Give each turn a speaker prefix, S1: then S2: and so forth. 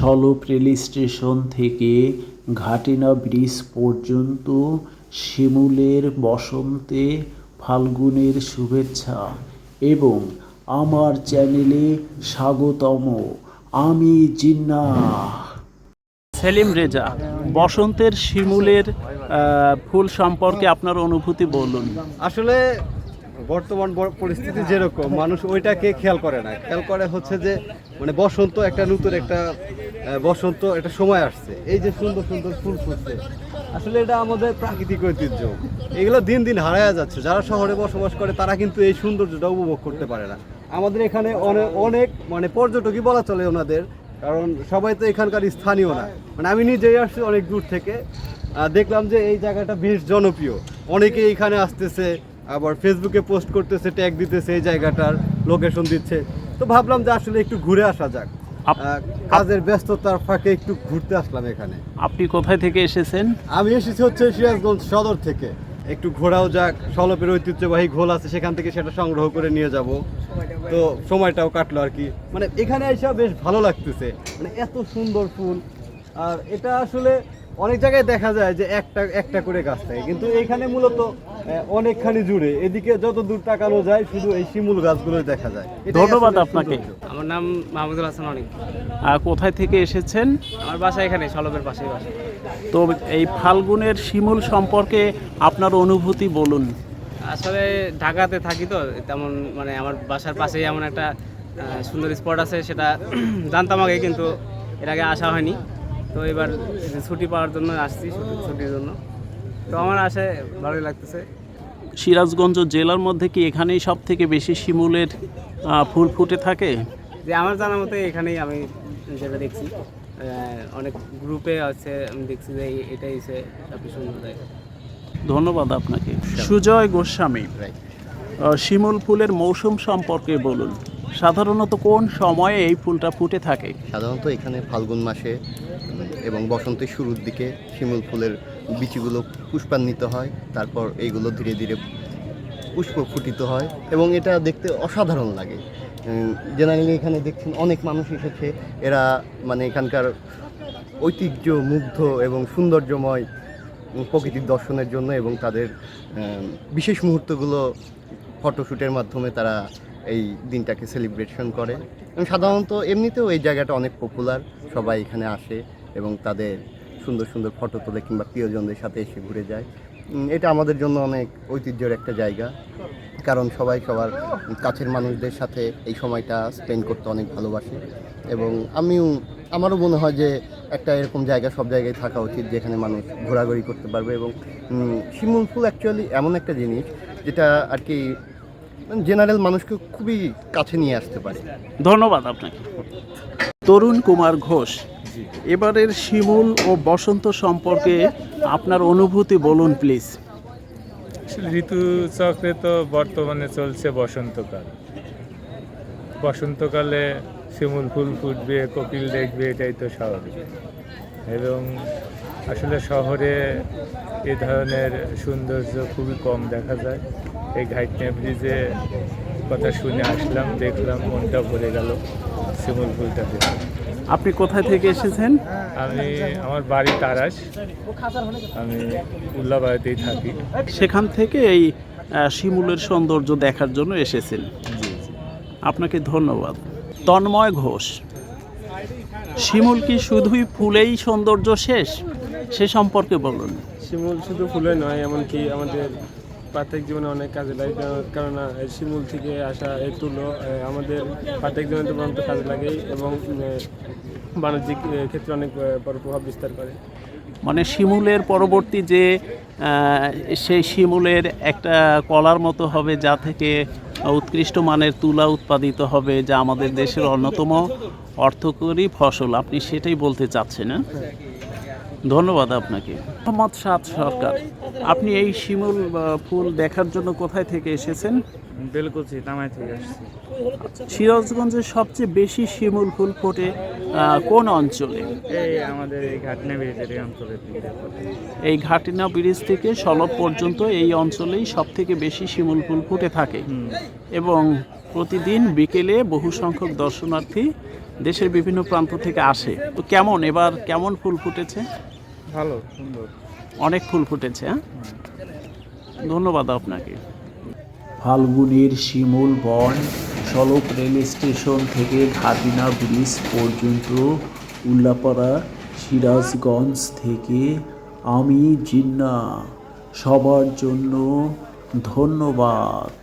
S1: Salap rail station থেকে Ghatina bridge পর্যন্ত শিমুলের বসন্তে ফাল্গুনের শুভেচ্ছা এবং আমার চ্যানেলে স্বাগতম। আমি জিন্না। সেলিম রেজা, বসন্তের শিমুলের ফুল সম্পর্কে আপনার অনুভূতি বলুন।
S2: আসলে বর্তমান পরিস্থিতি যেরকম, মানুষ ওইটাকে খেয়াল করে না। খেয়াল করে হচ্ছে যে মানে বসন্ত একটা নতুন একটা বসন্ত একটা সময় আসছে। এই যে সুন্দর সুন্দর ফুল ফুটছে, আসলে এটা আমাদের প্রাকৃতিক ঐতিহ্য। এগুলো দিন দিন হারায়া যাচ্ছে। যারা শহরে বসবাস করে, তারা কিন্তু এই সৌন্দর্যটা উপভোগ করতে পারে না। আমাদের এখানে অনেক অনেক মানে পর্যটকই বলা চলে ওনাদের, কারণ সবাই তো এখানকার স্থানীয় না। মানে আমি নিজেই আসছি অনেক দূর থেকে। দেখলাম যে এই জায়গাটা বেশ জনপ্রিয়। অনেকে এখানে আসতেছে আবার ফেসবুকে পোস্ট করতেছে ট্যাগ দিতেছে এই জায়গাটার লোকেশন দিচ্ছে। তো ভাবলাম যে আসলে একটু ঘুরে আসা যাক। কাজের ব্যস্ততার ফাঁকে একটু ঘুরতে আসলাম এখানে।
S1: আপনি কোথায় থেকে এসেছেন?
S2: আমি এসেছি হচ্ছে সিরাজগঞ্জ সদর থেকে। একটু ঘোরাও যাক সলপের ঐতিহ্যবাহী ঘোল আছে সেখান থেকে সেটা সংগ্রহ করে নিয়ে যাব। তো সময়টাও কাটলো আর কি। মানে এখানে এসে বেশ ভালো লাগতেছে। মানে এত সুন্দর ফুল। আর এটা আসলে অনেক জায়গায় দেখা যায় যে একটা একটা করে গাছ থাকে। কিন্তু এখানে মূলত অনেকখানি জুড়ে। এদিকে যত দূর তাকানো যায় শুধু এই শিমুল গাছগুলোই দেখা যায়।
S1: ধন্যবাদ আপনাকে।
S3: আমার নাম মাহমুদুল হাসান অনেক
S1: আহ, কোথায় থেকে এসেছেন?
S3: আমার বাসা এখানে সলবের পাশে বাসা।
S1: তো এই ফাল্গুনের শিমুল সম্পর্কে আপনার অনুভূতি বলুন।
S3: আসলে ঢাকাতে থাকি তো তেমন মানে আমার বাসার পাশেই এমন একটা সুন্দর স্পট আছে সেটা জানতাম আগে কিন্তু এর আগে আসা হয়নি। তো এবার ছুটি পাওয়ার জন্য আসছি ছুটির জন্য। তো আমার আসে ভালোই লাগতেছে।
S1: সিরাজগঞ্জ জেলার মধ্যে কি এখানেই সব থেকে বেশি শিমুলের ফুল ফুটে থাকে?
S3: যে আমার জানা মতে এখানেই আমি যেটা দেখছি। অনেক গ্রুপে আছে আমি দেখছি যে এটাই সবচেয়ে সুন্দর জায়গা।
S1: ধন্যবাদ আপনাকে। সুজয় গোস্বামী শিমুল ফুলের মৌসুম সম্পর্কে বলুন। সাধারণত কোন সময়ে এই ফুলটা ফুটে থাকে?
S4: সাধারণত এখানে ফাল্গুন মাসে এবং বসন্তের শুরুর দিকে শিমুল ফুলের বিচিগুলো পুষ্পান্বিত হয়, তারপর এইগুলো ধীরে ধীরে পুষ্প ফুটিত হয় এবং এটা দেখতে অসাধারণ লাগে। জেনারেলি এখানে দেখছেন অনেক মানুষ এসেছে, এরা মানে এখানকার ঐতিহ্য মুগ্ধ এবং সৌন্দর্যময় প্রকৃতির দর্শনের জন্য এবং তাদের বিশেষ মুহূর্তগুলো ফটোশ্যুটের মাধ্যমে তারা এই দিনটাকে সেলিব্রেশন করে। এবং সাধারণত এমনিতেও এই জায়গাটা অনেক পপুলার সবাই এখানে আসে এবং তাদের সুন্দর সুন্দর ফটো তোলে কিংবা প্রিয়জনদের সাথে এসে ঘুরে যায়। এটা আমাদের জন্য অনেক ঐতিহ্যের একটা জায়গা। কারণ সবাই সবার কাছের মানুষদের সাথে এই সময়টা স্পেন্ড করতে অনেক ভালোবাসে। এবং আমিও, আমারও মনে হয় যে একটা এরকম জায়গা সব জায়গায় থাকা উচিত যেখানে মানুষ ঘোরাঘুরি করতে পারবে। এবং শিমুল ফুল অ্যাকচুয়ালি এমন একটা জিনিস যেটা আর কি জেনারেল মানুষকে খুবই কাছে নিয়ে আসতে পারে।
S1: ধন্যবাদ আপনাকে। তরুণ কুমার ঘোষ এবারের শিমুল ও বসন্ত সম্পর্কে আপনার অনুভূতি বলুন প্লিজ।
S5: ঋতুচক্রে তো বর্তমানে চলছে বসন্তকাল। বসন্তকালে শিমুল ফুল ফুটবে কোকিল দেখবে এটাই তো স্বাভাবিক। এবং আসলে শহরে এ ধরনের সৌন্দর্য খুবই কম দেখা যায়। এই ঘাইটনা ব্রিজে কথা শুনে আসলাম দেখলাম মনটা ভরে গেল শিমুল ফুলটা দেখে
S1: আপনি কোথায় থেকে এসেছেন?
S5: আমি আমার বাড়ি তারাস। আমি উল্লাবাড়িতেই থাকি।
S1: সেখান থেকে এই শিমুলের সৌন্দর্য দেখার জন্য এসেছেন। আপনাকে ধন্যবাদ। তন্ময় ঘোষ। শিমুল কি শুধুই ফুলেই সৌন্দর্য শেষ? সে সম্পর্কে বলুন।
S6: শিমুল শুধু ফুলে নয় এমনকি আমাদের প্রত্যেক জীবনে অনেক কাজে লাগে। কারণ- কেননা শিমুল থেকে আসা এই তুলো আমাদের প্রত্যেক জীবনে তো বরন্ত কাজে লাগে এবং বাণিজ্যিক ক্ষেত্রে অনেক বড় প্রভাব বিস্তার করে।
S1: মানে শিমুলের পরবর্তী যে সেই শিমুলের একটা কলার মতো হবে যা থেকে উৎকৃষ্ট মানের তুলা উৎপাদিত হবে যা আমাদের দেশের অন্যতম অর্থকরী ফসল। আপনি সেটাই বলতে চাচ্ছেন না ধন্যবাদ আপনাকে। মোহাম্মদ সাদ সরকার আপনি এই শিমুল ফুল দেখার জন্য কোথায় থেকে এসেছেন?
S7: বেলকুচি তামাই থেকে আসছি।
S1: সিরাজগঞ্জের সবচেয়ে বেশি শিমুল ফুল ফোটে কোন অঞ্চলে?
S7: এই আমাদের এই ঘাটনা ব্রিজের এই
S1: এই ঘাটিনা ব্রিজ থেকে সলব পর্যন্ত এই অঞ্চলেই সব থেকে বেশি শিমুল ফুল ফুটে থাকে। এবং প্রতিদিন বিকেলে বহু সংখ্যক দর্শনার্থী দেশের বিভিন্ন প্রান্ত থেকে আসে। তো কেমন? এবার কেমন ফুল ফুটেছে?
S7: ভালো সুন্দর।
S1: অনেক ফুল ফুটেছে হ্যাঁ? ধন্যবাদ আপনাকে। ফাল্গুনের শিমুল বন সড়ক রেল স্টেশন থেকে ঘাটিনা ব্রিজ পর্যন্ত উল্লাপাড়া সিরাজগঞ্জ থেকে আমি জিন্না। সবার জন্য ধন্যবাদ।